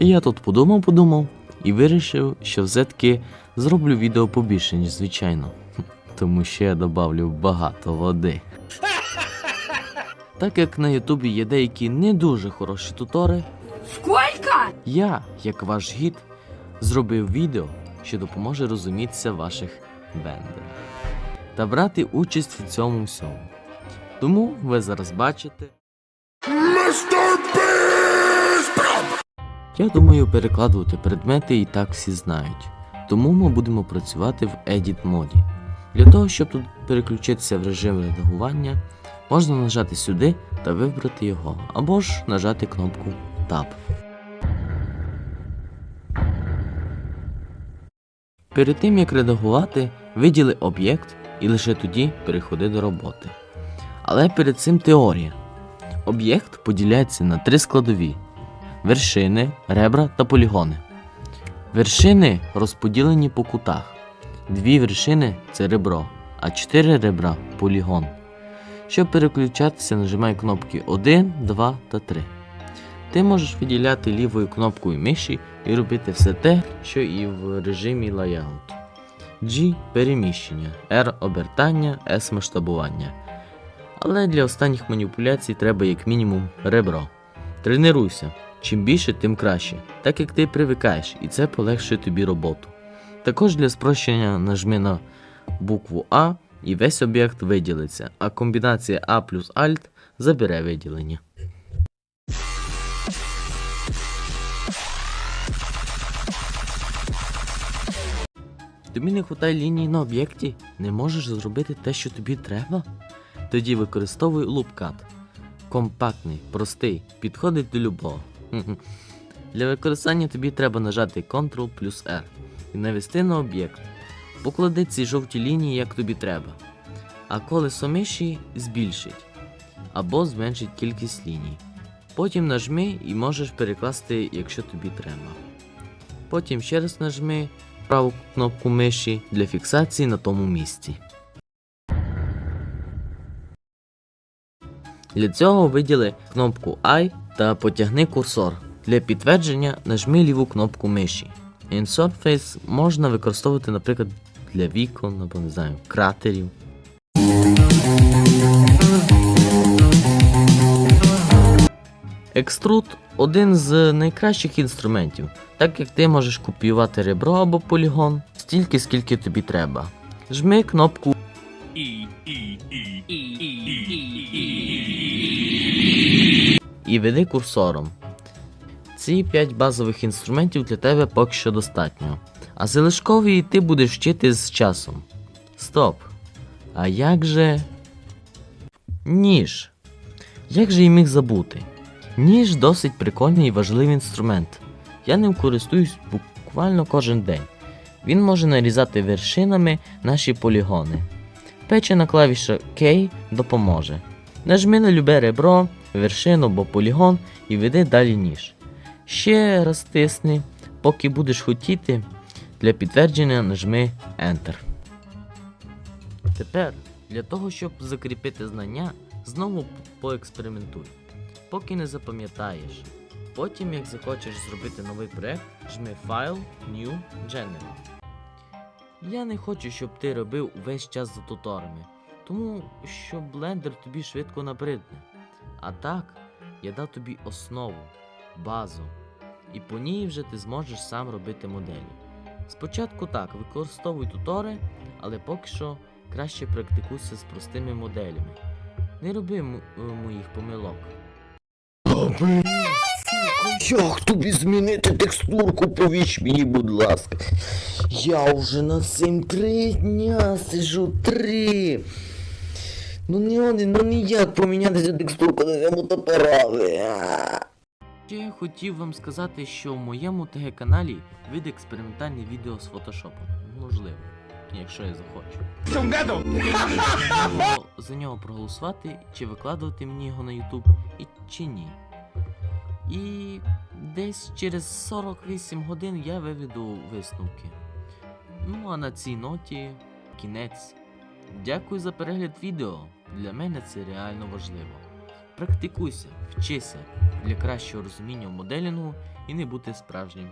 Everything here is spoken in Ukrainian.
І я тут подумав, подумав і вирішив, що все-таки зроблю відео побільше, ніж звичайно. Тому що я додавлю багато води. Так як на Ютубі є деякі не дуже хороші тутори, Сколько? я, як ваш гід, зробив відео, що допоможе розумітися ваших бендерах та брати участь в цьому всьому. Тому ви зараз бачите. Я думаю, перекладувати предмети і так всі знають. Тому ми будемо працювати в Edit моді. Для того, щоб тут переключитися в режим редагування, можна нажати сюди та вибрати його, або ж нажати кнопку Tab. Перед тим як редагувати, виділи об'єкт і лише тоді переходи до роботи. Але перед цим теорія. Об'єкт поділяється на три складові: вершини, ребра та полігони. Вершини розподілені по кутах. Дві вершини це ребро, а чотири ребра полігон. Щоб переключатися, нажимай кнопки 1, 2 та 3. Ти можеш виділяти лівою кнопкою миші і робити все те, що і в режимі Layout. G переміщення, R обертання, S масштабування. Але для останніх маніпуляцій треба як мінімум ребро. Тренуйся. Чим більше, тим краще, так як ти привикаєш, і це полегшує тобі роботу. Також для спрощення нажми на букву А і весь об'єкт виділиться, а комбінація А плюс Alt забере виділення. Тобі не вистачає лінії на об'єкті, не можеш зробити те, що тобі треба? Тоді використовуй лупкат. Компактний, простий, підходить до любого. Для використання тобі треба нажати Ctrl плюс R і навести на об'єкт. Поклади ці жовті лінії, як тобі треба. А колесо миші збільшить або зменшить кількість ліній. Потім нажми і можеш перекласти, якщо тобі треба. Потім ще раз нажми праву кнопку миші для фіксації на тому місці. Для цього виділи кнопку I та потягни курсор. Для підтвердження нажми ліву кнопку миші. Insert Face можна використовувати, наприклад, для вікон або не знаю, кратерів. Extrude один з найкращих інструментів, так як ти можеш копіювати ребро або полігон стільки, скільки тобі треба. Жми кнопку курсором. Ці 5 базових інструментів для тебе поки що достатньо. А залишкові ти будеш вчити з часом. Стоп. А як же. Ніж. Як же і міг забути? Ніж досить прикольний і важливий інструмент. Я ним користуюсь буквально кожен день. Він може нарізати вершинами наші полігони. Печена клавіша K допоможе. Нажми на любе ребро, вершину або полігон і веди далі ніж. Ще раз тисни, поки будеш хотіти. Для підтвердження нажми Enter. Тепер, для того, щоб закріпити знання, знову поекспериментуй. Поки не запам'ятаєш. Потім, як захочеш зробити новий проект, жми File, New, General. Я не хочу, щоб ти робив увесь час за туторами, тому що Blender тобі швидко набридне. А так, я дав тобі основу, базу, і по ній вже ти зможеш сам робити моделі. Спочатку так, використовуй тутори, але поки що краще практикуйся з простими моделями. Не роби е, моїх помилок. Як тобі змінити текстурку, повіч мені, будь ласка. Я вже на цим три дня сижу три. Ну не один, ну ніяк поміняти цю текстурку на цьому топорові. Ще я хотів вам сказати, що в моєму ТГ-каналі вийде експериментальне відео з фотошопом. Можливо, якщо я захочу. За нього проголосувати, чи викладувати мені його на YouTube, і чи ні. І десь через 48 годин я виведу висновки. Ну а на цій ноті кінець. Дякую за перегляд відео. Для мене це реально важливо. Практикуйся, вчися для кращого розуміння моделінгу і не бути справжнім